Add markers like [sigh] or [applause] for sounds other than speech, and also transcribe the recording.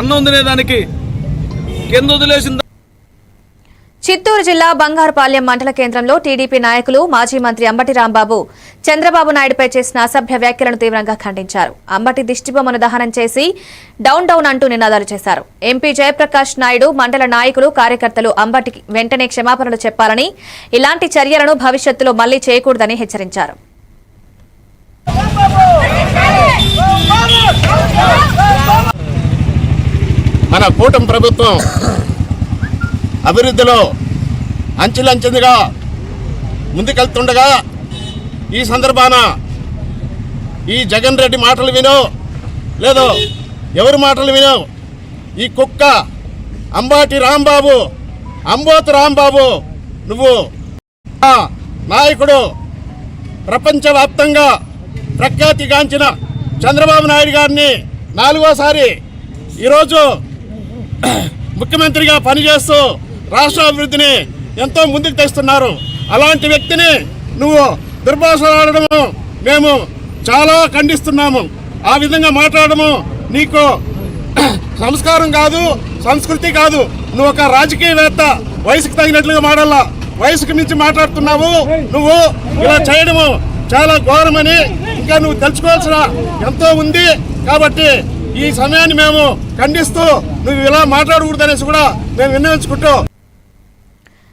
అన్నం తినేదానికి కింద వదిలేసిన చిత్తూరు జిల్లా బంగారుపాలెం మండల కేంద్రంలో టీడీపీ నాయకులు మాజీ మంత్రి అంబటి రాంబాబు చంద్రబాబు నాయుడుపై చేసిన అసభ్య వ్యాఖ్యలను తీవ్రంగా ఖండించారు. అంబటి దిష్టిబొమ్మను దహనం చేసి డౌన్ డౌన్ అంటూ నినాదాలు చేశారు. ఎంపీ జయప్రకాష్ నాయుడు మండల నాయకులు కార్యకర్తలు అంబటికి వెంటనే క్షమాపణలు చెప్పాలని ఇలాంటి చర్యలను భవిష్యత్తులో మళ్ళీ చేయకూడదని హెచ్చరించారు. మన కూటమి ప్రభుత్వం అభివృద్ధిలో అంచెలంచెలుగా ముందుకెళ్తుండగా ఈ సందర్భాన ఈ జగన్ రెడ్డి మాటలు వినో లేదో ఎవరి మాటలు వినో ఈ కుక్క అంబాటి రాంబాబు అంబోతు రాంబాబు నువ్వు నాయకుడు ప్రపంచవ్యాప్తంగా ప్రఖ్యాతిగాంచిన చంద్రబాబు నాయుడు గారిని నాలుగోసారి ఈరోజు [coughs] ముఖ్యమంత్రిగా పనిచేస్తూ రాష్ట్ర అభివృద్ధిని ఎంతో ముందుకు తెస్తున్నారు. అలాంటి వ్యక్తిని నువ్వు దుర్భాషలాడము మేము చాలా ఖండిస్తున్నాము. ఆ విధంగా మాట్లాడము నీకు [coughs] సంస్కారం కాదు సంస్కృతి కాదు. నువ్వు ఒక రాజకీయవేత్త వయసుకు తగినట్లుగా మాడాలా వయసుకు మించి మాట్లాడుతున్నావు. నువ్వు ఇలా చేయడము చాలా ఘోరమని ఇంకా నువ్వు తెలుసుకోవాల్సిన ఎంతో ఉంది. కాబట్టి ఈ సమయాన్ని మేము ఖండిస్తూ నువ్వు ఇలా మాట్లాడకూడదనేసి కూడా మేము విన్నవించుకుంటాం